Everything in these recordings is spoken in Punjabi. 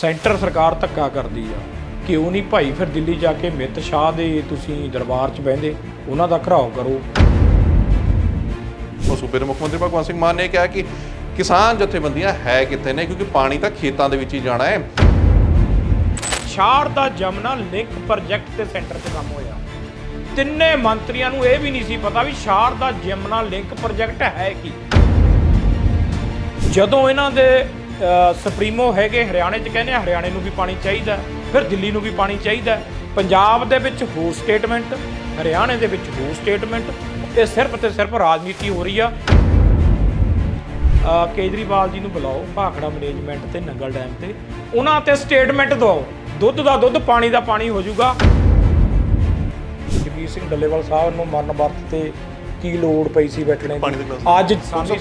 ਸੈਂਟਰ ਸਰਕਾਰ ਧੱਕਾ ਕਰਦੀ ਆ। ਕਿਉਂ ਨਹੀਂ ਭਾਈ ਫਿਰ ਦਿੱਲੀ ਜਾ ਕੇ ਮਿੱਤ ਸ਼ਾਹ ਦੇ ਤੁਸੀਂ ਦਰਬਾਰ 'ਚ ਬਹਿੰਦੇ? ਉਹਨਾਂ ਦਾ ਘਰਾਓ ਕਰੋ। ਉਹ ਸੂਬੇ ਦੇ ਮੁੱਖ ਮੰਤਰੀ ਭਗਵੰਤ ਸਿੰਘ ਮਾਨ ਨੇ ਕਿਹਾ ਕਿ ਕਿਸਾਨ ਜਥੇਬੰਦੀਆਂ ਹੈ ਕਿੱਥੇ ਨੇ ਕਿਉਂਕਿ ਪਾਣੀ ਤਾਂ ਖੇਤਾਂ ਦੇ ਵਿੱਚ ਹੀ ਜਾਣਾ ਹੈ। Sharda Jamuna link project ਤੇ ਸੈਂਟਰ 'ਚ ਕੰਮ ਹੋਇਆ। ਤਿੰਨੇ ਮੰਤਰੀਆਂ ਨੂੰ ਇਹ ਵੀ ਨਹੀਂ ਸੀ ਪਤਾ ਵੀ Sharda Jamuna link project ਹੈ ਕੀ। ਜਦੋਂ ਇਹਨਾਂ ਦੇ ਸੁਪਰੀਮੋ ਹੈਗੇ ਹਰਿਆਣੇ 'ਚ ਕਹਿੰਦੇ ਆ ਹਰਿਆਣੇ ਨੂੰ ਵੀ ਪਾਣੀ ਚਾਹੀਦਾ ਫਿਰ ਦਿੱਲੀ ਨੂੰ ਵੀ ਪਾਣੀ ਚਾਹੀਦਾ। ਪੰਜਾਬ ਦੇ ਵਿੱਚ ਹੋਰ ਸਟੇਟਮੈਂਟ ਹਰਿਆਣੇ ਦੇ ਵਿੱਚ ਹੋਰ ਸਟੇਟਮੈਂਟ ਇਹ ਸਿਰਫ ਤੇ ਸਿਰਫ ਰਾਜਨੀਤੀ ਹੋ ਰਹੀ ਆ। ਕੇਜਰੀਵਾਲ ਜੀ ਨੂੰ ਬੁਲਾਓ ਭਾਖੜਾ ਮੈਨੇਜਮੈਂਟ ਤੇ ਨੰਗਲ ਡੈਮ ਤੇ। ਉਹਨਾਂ ਤੇ ਸਟੇਟਮੈਂਟ ਦਿਵਾਓ ਦੁੱਧ ਦਾ ਦੁੱਧ ਪਾਣੀ ਦਾ ਪਾਣੀ ਹੋ ਜਾਊਗਾ। ਜਗੀਰ ਸਿੰਘ ਡੱਲੇਵਾਲ ਸਾਹਿਬ ਨੂੰ ਮਰਨ ਵਰਤ ਤੇ ਕੀ ਲੋੜ ਪਈ ਸੀ ਬੈਠਣੇ ਦੀ? ਅੱਜ ਸਾਨੂੰ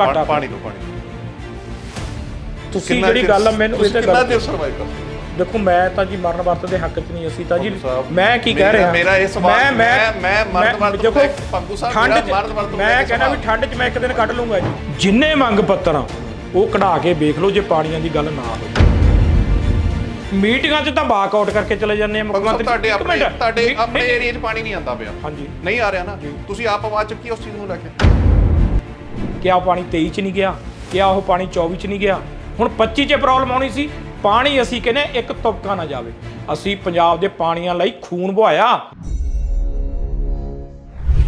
ਘਾਟਾ ਪਾਣੀ ਤੋਂ ਪਾਣੀ ਤੁਸੀਂ ਜਿਹੜੀ ਗੱਲ ਆ ਮੈਨੂੰ ਤੁਸੀਂ ਇਹ ਤੇ ਕਿੰਨਾ ਦੇਰ ਸਰਵਾਈਵ ਕਰ ਦੇਖੋ ਮੈਂ ਤਾਂ ਜੀ ਮਰਨ ਵਰਤ ਦੇ ਹੱਕ 'ਚ ਨਹੀਂ ਅਸੀਂ ਤਾਂ ਜੀ ਪੰਗੂ ਸਾਹਿਬ, ਮੈਂ ਕੀ ਕਹਿ ਮੇਰਾ- ਰਿਹਾ? ਮੇਰਾ ਇਹ ਸਵਾਲ- ਮੈਂ- ਮੈਂ ਮਰਨ ਵਰਤ ਦੇਖੋ ਤੇ ਪੰਗੂ ਸਾਹਿਬ, ਠੰਡ ਮੇਰਾ 'ਚ- ਮਰਨ ਵਰਤ ਤੇ ਮੈਂ ਕਹਿੰਦਾ ਵੀ ਸਵਾਲ। ਠੰਡ 'ਚ ਮੈਂ ਇੱਕ ਦਿਨ ਕੱਢ ਲੂੰਗਾ ਜੀ। ਜਿੰਨੇ ਮੰਗ ਪੱਤਰ ਆ ਉਹ ਕਢਾ ਕੇ ਵੇਖ ਲਓ ਜੇ ਪਾਣੀਆਂ ਦੀ ਗੱਲ ਨਾ ਹੋਵੇ। ਮੀਟਿੰਗਾਂ 'ਚ ਤਾਂ ਬਾਕਆਊਟ ਕਰਕੇ ਚਲੇ ਜਾਂਦੇ ਆ ਮੁੱਖ ਪੰਗੂ ਸਾਹਿਬ ਮੰਤਰੀ। ਤੁਹਾਡੇ ਇੱਕ ਆਪਣੇ ਮਿੰਟ, ਤੁਹਾਡੇ ਨਹੀਂ- ਆਪਣੇ ਨਹੀਂ- ਏਰੀਆ 'ਚ ਪਾਣੀ ਨਹੀਂ ਆਉਂਦਾ ਪਿਆ। ਹਾਂਜੀ। ਨਹੀਂ ਆ ਰਿਹਾ ਨਾ। ਤੁਸੀਂ ਆਪ ਆਵਾਜ਼ ਚੱਕੀ ਉਸ ਚੀਜ਼ ਨੂੰ ਲੈ ਕੇ। ਕਿਆ ਪਾਣੀ 23 ਚ ਨਹੀਂ ਗਿਆ? ਕਿਆ ਉਹ ਪਾਣੀ 24 ਚ ਨਹੀਂ ਗਿਆ? ਹੁਣ 25 ਚ ਪ੍ਰੋਬਲਮ ਆਉਣੀ ਸੀ, ਪਾਣੀ ਅਸੀਂ ਕਹਿੰਦੇ ਇੱਕ ਤੁਪਕਾ ਨਾ ਜਾਵੇ। ਅਸੀਂ ਪੰਜਾਬ ਦੇ ਪਾਣੀਆਂ ਲਈ ਖੂਨ ਬਹਾਇਆ